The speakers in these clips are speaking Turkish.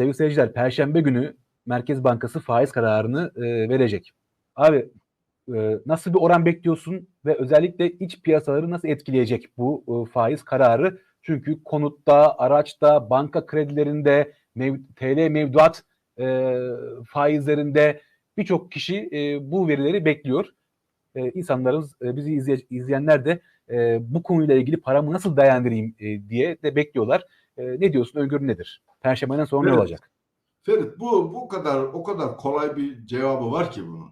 sevgili seyirciler Perşembe günü Merkez Bankası faiz kararını e, verecek. Abi e, nasıl bir oran bekliyorsun ve özellikle iç piyasaları nasıl etkileyecek bu e, faiz kararı? Çünkü konutta, araçta, banka kredilerinde, mev, TL mevduat e, faizlerinde birçok kişi e, bu verileri bekliyor. E, insanların, e, bizi izley- izleyenler de e, bu konuyla ilgili paramı nasıl dayandırayım e, diye de bekliyorlar. E, ne diyorsun? Öngörü nedir? Perşembeden sonra ne Evet. olacak? Ferit bu bu kadar o kadar kolay bir cevabı var ki bunun.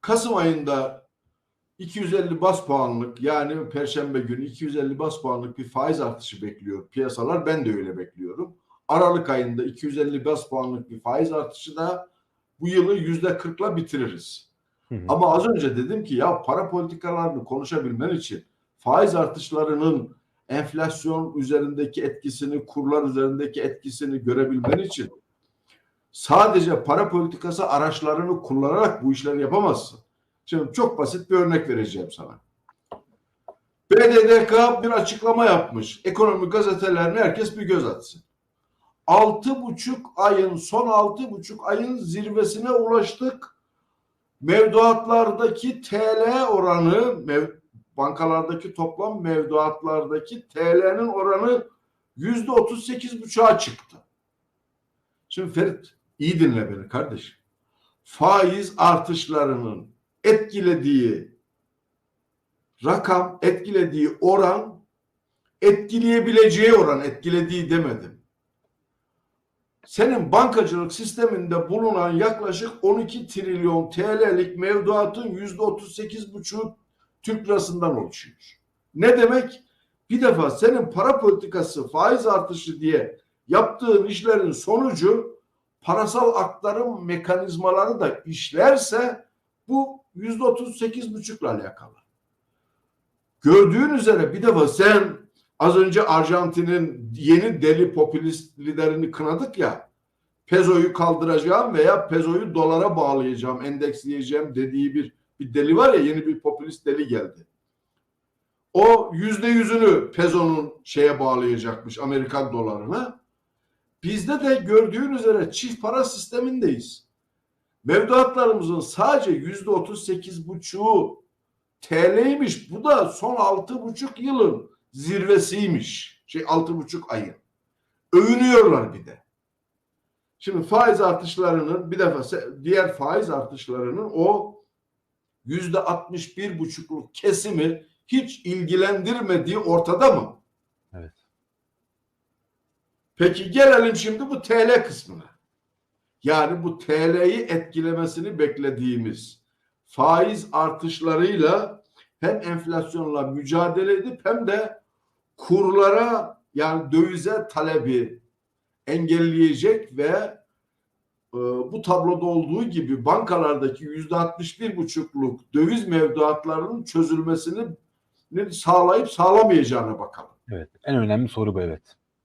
Kasım ayında 250 bas puanlık yani perşembe günü 250 bas puanlık bir faiz artışı bekliyor piyasalar. Ben de öyle bekliyorum. Aralık ayında 250 bas puanlık bir faiz artışı da bu yılı yüzde 40'la bitiririz. Hı hı. Ama az önce dedim ki ya para politikalarını konuşabilmen için faiz artışlarının enflasyon üzerindeki etkisini, kurlar üzerindeki etkisini görebilmen için sadece para politikası araçlarını kullanarak bu işleri yapamazsın. Şimdi çok basit bir örnek vereceğim sana. BDDK bir açıklama yapmış. Ekonomi gazetelerine herkes bir göz atsın. Altı buçuk ayın son altı buçuk ayın zirvesine ulaştık. Mevduatlardaki TL oranı mev, bankalardaki toplam mevduatlardaki TL'nin oranı yüzde otuz sekiz buçuğa çıktı. Şimdi Ferit iyi dinle beni kardeşim. Faiz artışlarının etkilediği rakam, etkilediği oran, etkileyebileceği oran, etkilediği demedim. Senin bankacılık sisteminde bulunan yaklaşık 12 trilyon TL'lik mevduatın yüzde 38 buçuğu Türk lirasından oluşuyor. Ne demek? Bir defa senin para politikası faiz artışı diye yaptığın işlerin sonucu parasal aktarım mekanizmaları da işlerse bu yüzde otuz sekiz buçukla alakalı. Gördüğün üzere bir defa sen az önce Arjantin'in yeni deli popülist liderini kınadık ya pezoyu kaldıracağım veya pezoyu dolara bağlayacağım, endeksleyeceğim dediği bir bir deli var ya yeni bir popülist deli geldi. O yüzde yüzünü pezonun şeye bağlayacakmış Amerikan dolarına. Bizde de gördüğün üzere çift para sistemindeyiz. Mevduatlarımızın sadece yüzde otuz sekiz buçuğu TL'ymiş. Bu da son altı buçuk yılın zirvesiymiş. Şey altı buçuk ayın. Övünüyorlar bir de. Şimdi faiz artışlarının bir defa diğer faiz artışlarının o yüzde altmış bir buçukluk kesimi hiç ilgilendirmediği ortada mı? Evet. Peki gelelim şimdi bu TL kısmına. Yani bu TL'yi etkilemesini beklediğimiz faiz artışlarıyla hem enflasyonla mücadele edip hem de kurlara yani dövize talebi engelleyecek ve bu tabloda olduğu gibi bankalardaki yüzde 61 buçukluk döviz mevduatlarının çözülmesini sağlayıp sağlamayacağına bakalım. Evet. En önemli soru bu evet.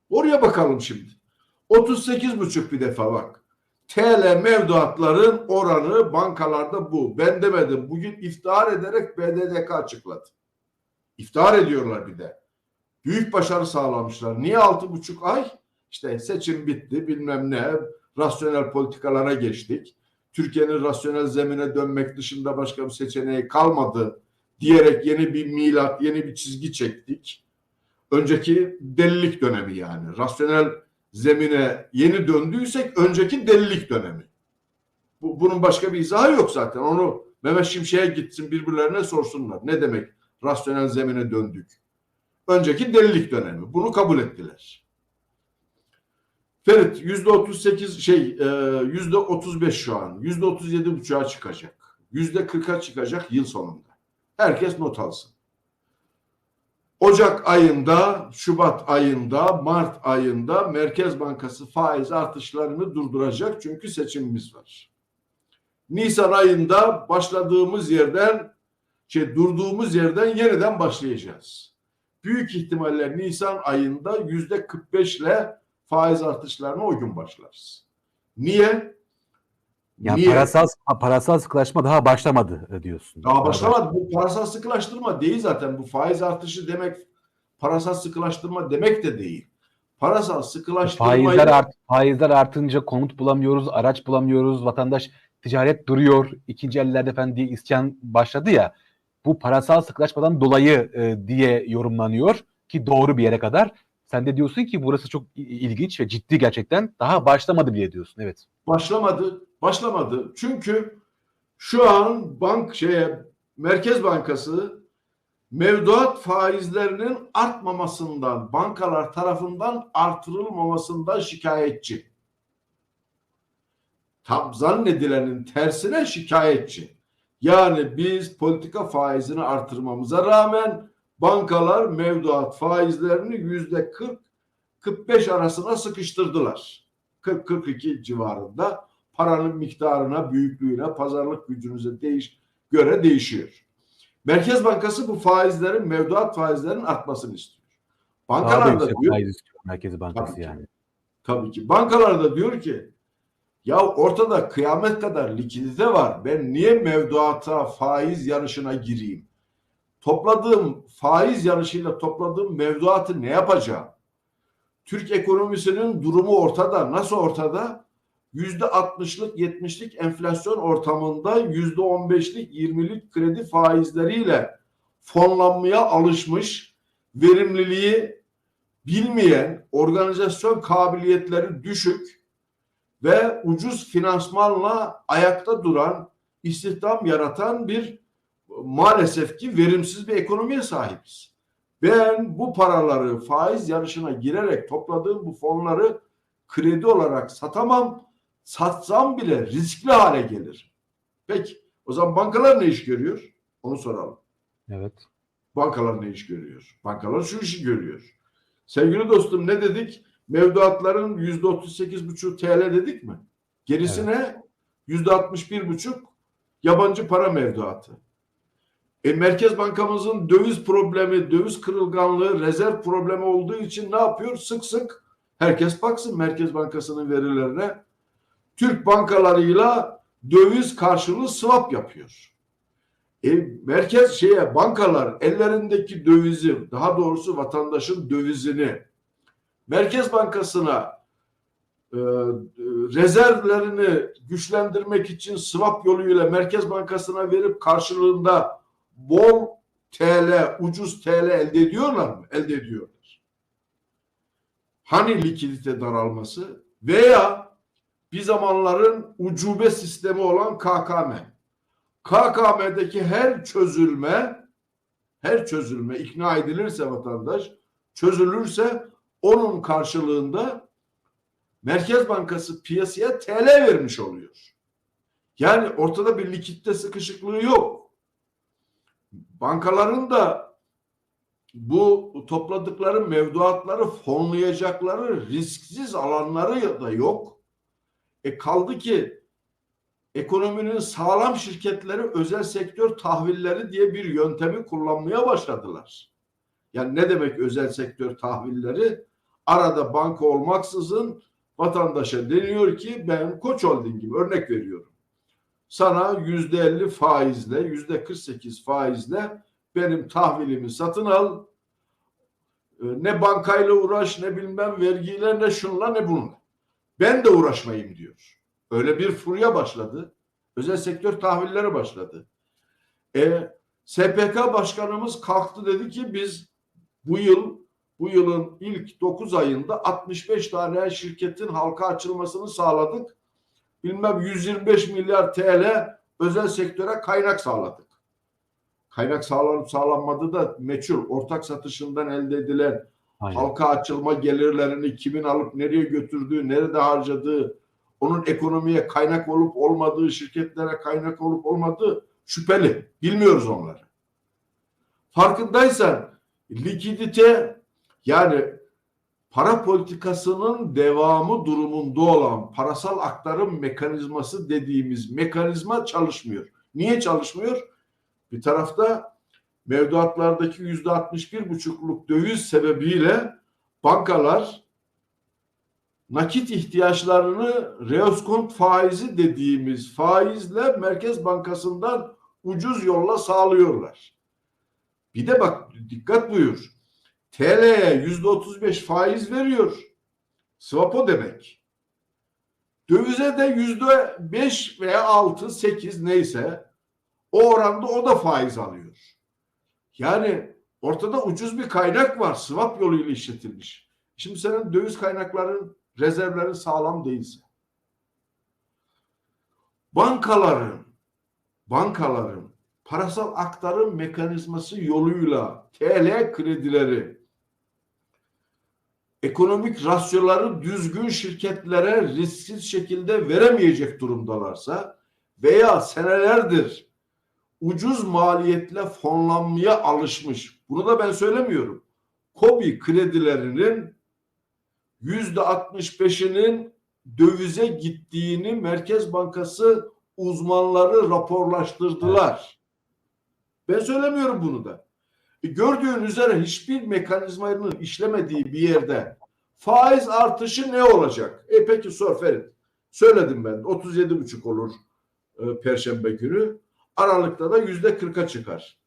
Oraya bakalım şimdi. 38 buçuk bir defa bak. TL mevduatların oranı bankalarda bu. Ben demedim. Bugün iftihar ederek BDDK açıkladı. İftihar ediyorlar bir de. Büyük başarı sağlamışlar. Niye altı buçuk ay? İşte seçim bitti bilmem ne. Rasyonel politikalara geçtik. Türkiye'nin rasyonel zemine dönmek dışında başka bir seçeneği kalmadı diyerek yeni bir milat, yeni bir çizgi çektik. Önceki delilik dönemi yani. Rasyonel zemine yeni döndüysek önceki delilik dönemi. Bu, bunun başka bir izahı yok zaten. Onu Mehmet Şimşek'e gitsin birbirlerine sorsunlar. Ne demek rasyonel zemine döndük? Önceki delilik dönemi. Bunu kabul ettiler. Ferit yüzde otuz sekiz şey e, yüzde otuz beş şu an. Yüzde otuz yedi buçuğa çıkacak. Yüzde kırka çıkacak yıl sonunda. Herkes not alsın. Ocak ayında, Şubat ayında, Mart ayında Merkez Bankası faiz artışlarını durduracak çünkü seçimimiz var. Nisan ayında başladığımız yerden, şey durduğumuz yerden yeniden başlayacağız. Büyük ihtimalle Nisan ayında yüzde 45 ile faiz artışlarına o gün başlarız. Niye? Yani Niye? parasal parasal sıkılaşma daha başlamadı e, diyorsun. Daha başlamadı. Bu parasal sıkılaştırma değil zaten. Bu faiz artışı demek parasal sıkılaştırma demek de değil. parasal sıkılaştırmayı Faizler, art, faizler artınca konut bulamıyoruz, araç bulamıyoruz, vatandaş ticaret duruyor, ikinci ellerde efendim diye isyan başladı ya. Bu parasal sıkılaşmadan dolayı e, diye yorumlanıyor ki doğru bir yere kadar. Sen de diyorsun ki burası çok ilginç ve ciddi gerçekten. Daha başlamadı bile diyorsun. Evet. başlamadı. Başlamadı. Çünkü şu an bank şeye Merkez Bankası mevduat faizlerinin artmamasından, bankalar tarafından artırılmamasından şikayetçi. Tam zannedilenin tersine şikayetçi. Yani biz politika faizini artırmamıza rağmen bankalar mevduat faizlerini yüzde 40 45 arasına sıkıştırdılar. 40-42 civarında paranın miktarına, büyüklüğüne, pazarlık gücünüze değiş göre değişiyor. Merkez Bankası bu faizlerin, mevduat faizlerinin artmasını istiyor. Bankalar da diyor, faiz istiyor Merkez Bankası Tabii ki. yani. tabii ki. Bankalar da diyor ki ya ortada kıyamet kadar likidite var. Ben niye mevduata, faiz yarışına gireyim? Topladığım faiz yarışıyla topladığım mevduatı ne yapacağım? Türk ekonomisinin durumu ortada. Nasıl ortada? Yüzde 60'lık 70'lik enflasyon ortamında yüzde 15'lik 20'lik kredi faizleriyle fonlanmaya alışmış, verimliliği bilmeyen, organizasyon kabiliyetleri düşük ve ucuz finansmanla ayakta duran, istihdam yaratan bir maalesef ki verimsiz bir ekonomiye sahibiz. Ben bu paraları faiz yarışına girerek topladığım bu fonları kredi olarak satamam. Satsam bile riskli hale gelir. Peki o zaman bankalar ne iş görüyor? Onu soralım. Evet. Bankalar ne iş görüyor? Bankalar şu işi görüyor. Sevgili dostum ne dedik? Mevduatların yüzde 38,5 TL dedik mi? Gerisine yüzde 61,5 yabancı para mevduatı. E, Merkez Bankamızın döviz problemi, döviz kırılganlığı, rezerv problemi olduğu için ne yapıyor? Sık sık herkes baksın Merkez Bankası'nın verilerine. Türk bankalarıyla döviz karşılığı swap yapıyor. E, merkez şeye bankalar ellerindeki dövizi daha doğrusu vatandaşın dövizini Merkez Bankası'na e, rezervlerini güçlendirmek için swap yoluyla Merkez Bankası'na verip karşılığında bol TL, ucuz TL elde ediyorlar mı? Elde ediyorlar. Hani likidite daralması veya bir zamanların ucube sistemi olan KKM. KKM'deki her çözülme her çözülme ikna edilirse vatandaş çözülürse onun karşılığında Merkez Bankası piyasaya TL vermiş oluyor. Yani ortada bir likitte sıkışıklığı yok. Bankaların da bu topladıkları mevduatları fonlayacakları risksiz alanları da yok. E kaldı ki ekonominin sağlam şirketleri özel sektör tahvilleri diye bir yöntemi kullanmaya başladılar. Yani ne demek özel sektör tahvilleri? Arada banka olmaksızın vatandaşa deniyor ki ben Koç Holding'im örnek veriyorum. Sana yüzde elli faizle, yüzde 48 faizle benim tahvilimi satın al. Ee, Ne bankayla uğraş, ne bilmem vergiyle, ne şunla, ne bununla. Ben de uğraşmayayım diyor. Öyle bir furya başladı. Özel sektör tahvilleri başladı. E, SPK başkanımız kalktı dedi ki biz bu yıl bu yılın ilk 9 ayında 65 tane şirketin halka açılmasını sağladık. Bilmem 125 milyar TL özel sektöre kaynak sağladık. Kaynak sağlanıp sağlanmadı da meçhul. Ortak satışından elde edilen Aynen. halka açılma gelirlerini kimin alıp nereye götürdüğü, nerede harcadığı, onun ekonomiye kaynak olup olmadığı, şirketlere kaynak olup olmadığı şüpheli. Bilmiyoruz onları. Farkındaysan likidite yani para politikasının devamı durumunda olan parasal aktarım mekanizması dediğimiz mekanizma çalışmıyor. Niye çalışmıyor? Bir tarafta mevduatlardaki yüzde 61 buçukluk döviz sebebiyle bankalar nakit ihtiyaçlarını reoskont faizi dediğimiz faizle Merkez Bankası'ndan ucuz yolla sağlıyorlar. Bir de bak dikkat buyur. TL'ye yüzde 35 faiz veriyor. Swap o demek. Dövize de yüzde beş veya altı, sekiz neyse o oranda o da faiz alıyor. Yani ortada ucuz bir kaynak var. Swap yoluyla işletilmiş. Şimdi senin döviz kaynakların, rezervlerin sağlam değilse. Bankaların, bankaların parasal aktarım mekanizması yoluyla TL kredileri ekonomik rasyoları düzgün şirketlere risksiz şekilde veremeyecek durumdalarsa veya senelerdir ucuz maliyetle fonlanmaya alışmış. Bunu da ben söylemiyorum. Kobi kredilerinin yüzde 65'inin dövize gittiğini Merkez Bankası uzmanları raporlaştırdılar. Ben söylemiyorum bunu da. E, gördüğün üzere hiçbir mekanizmanın işlemediği bir yerde faiz artışı ne olacak? E peki sor Ferit. Söyledim ben 37,5 olur e, Perşembe günü. Aralıkta da yüzde 40'a çıkar.